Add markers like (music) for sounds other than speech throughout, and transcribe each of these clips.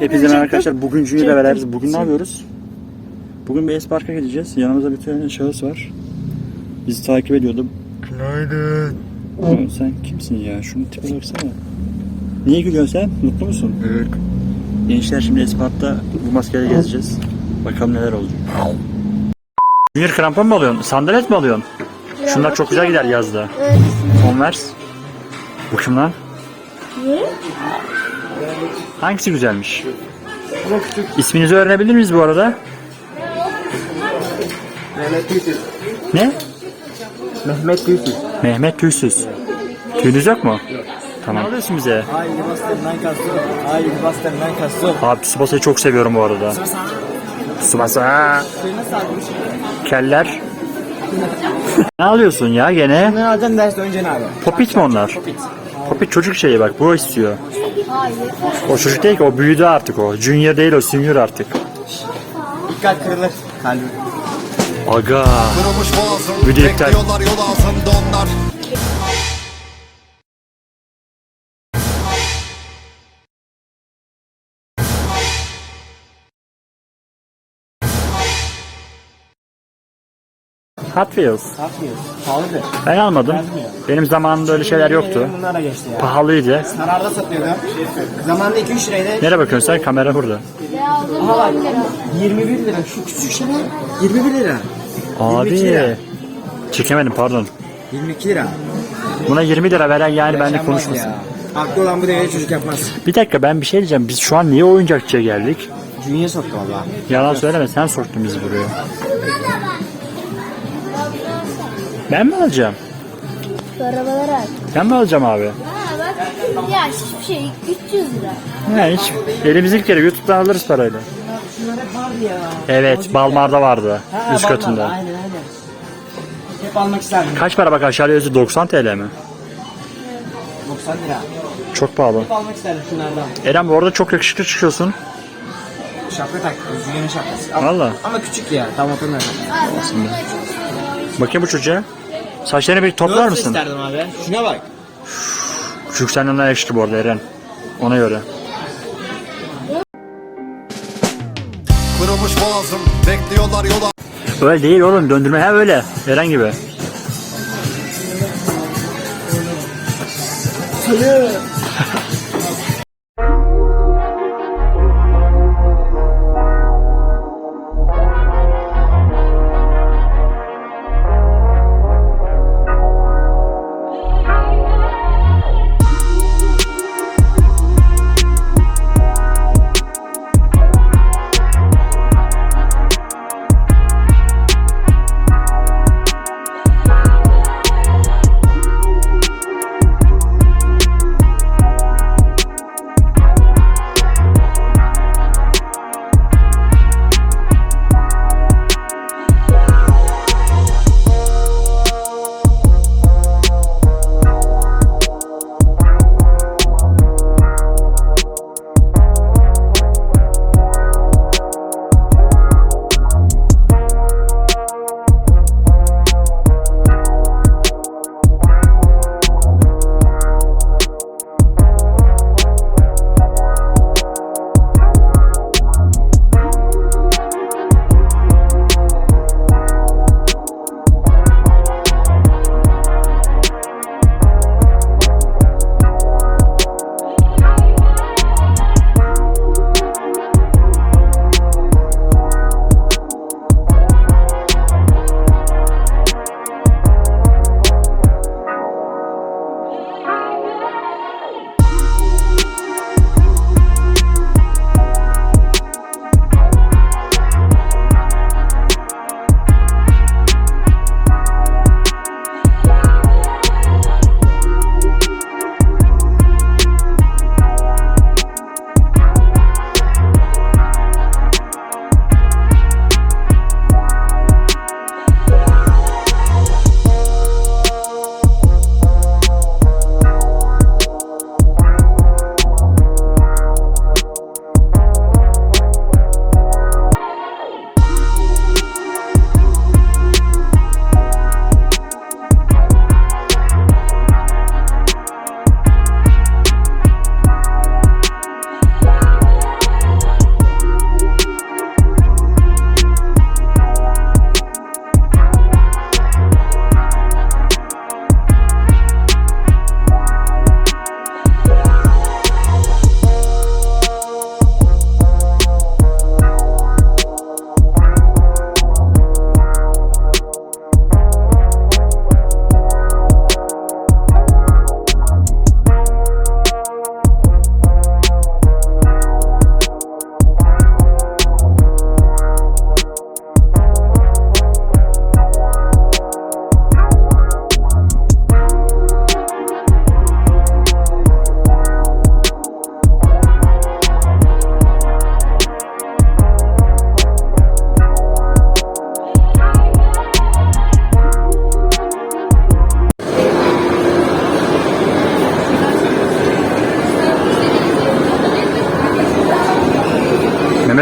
Hepinize merhaba arkadaşlar. Bugün Junior'la beraberiz. Bugün ne yapıyoruz? Bugün Beyaz Park'a gideceğiz. Yanımızda bir tane şahıs var. Bizi takip ediyordu. Günaydın. Ya sen kimsin ya? Şunun tipine baksana. Niye gülüyorsun sen? Mutlu musun? Evet. Gençler şimdi Espark'ta bu maskeyle gezeceğiz. Bakalım neler olacak. Junior krampon mu alıyorsun? Sandalet mi alıyorsun? Şunlar çok güzel gider yazda. Evet. Converse. Bu kim lan? Hangisi güzelmiş? İsminizi öğrenebilir miyiz bu arada? Mehmet Tüysüz. Ne? Mehmet Tüysüz. Mehmet Tüysüz. Tüyünüz yok mu? Tamam. Ne alıyorsun bize? Haydi bastır lan kasto. Haydi bastır lan kasto. Abi Tsubasa'yı çok seviyorum bu arada. Tsubasa. Keller. (laughs) ne alıyorsun ya gene? Ne alacaksın derste önce ne abi? Popit mi onlar? Popit. Popit çocuk şeyi bak bu istiyor. Hayır. O çocuk değil ki o büyüdü artık o. Junior değil o senior artık. Dikkat kırılır. Kalbim. Aga. Kırılmış boğazım iptal. Hot Wheels. Yapmıyoruz. Pahalıdır. Ben almadım. Benim zamanımda öyle şeyler yoktu. Bunlara geçti ya. Pahalıydı. Sararda satıyordu. Zamanında 2-3 liraydı. Nereye bakıyorsun sen? Kamera burada. Aha bak 10 lira. 21 lira. Şu küçük şey 21 lira. 22 lira. Abi. Çekemedim pardon. 22 lira. Buna 20 lira veren yani benimle Yaşanmaz konuşmasın. ya. Olan bu devirde çocuk yapmaz. Bir dakika ben bir şey diyeceğim. Biz şu an niye oyuncakçıya geldik? Dünya soktu valla. Yalan söyleme sen soktun bizi buraya. Ben mi alacağım? Şu arabaları al. Ben mi alacağım abi? Ha bak. Ya hiçbir şey 300 lira. He hiç. Elimiz ilk kere YouTube'dan alırız parayla. Evet Balmar'da vardı. Ha, Üst katında. Aynen aynen. Hep almak isterdim. Kaç para bak aşağıya yazıyor 90 TL mi? 90 lira. Çok pahalı. Hep almak isterdim şunlardan. Eren bu arada çok yakışıklı çıkıyorsun. Şapka taktım. Dünyanın şapkası. Ama, Valla. ama küçük ya. Tam hatırlamıyorum. Bakayım bu çocuğa. Saçlarını bir toplar Dört mısın? isterdim abi. Şuna bak. Küçük senden daha yakışıklı bu arada Eren. Ona göre. Kırılmış boğazım bekliyorlar yola. Öyle değil oğlum döndürme ha öyle. Eren gibi.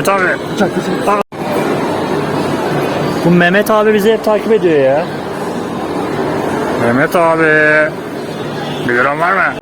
Mehmet abi. Aa. Bu Mehmet abi bizi hep takip ediyor ya. Mehmet abi. Bir liram var mı?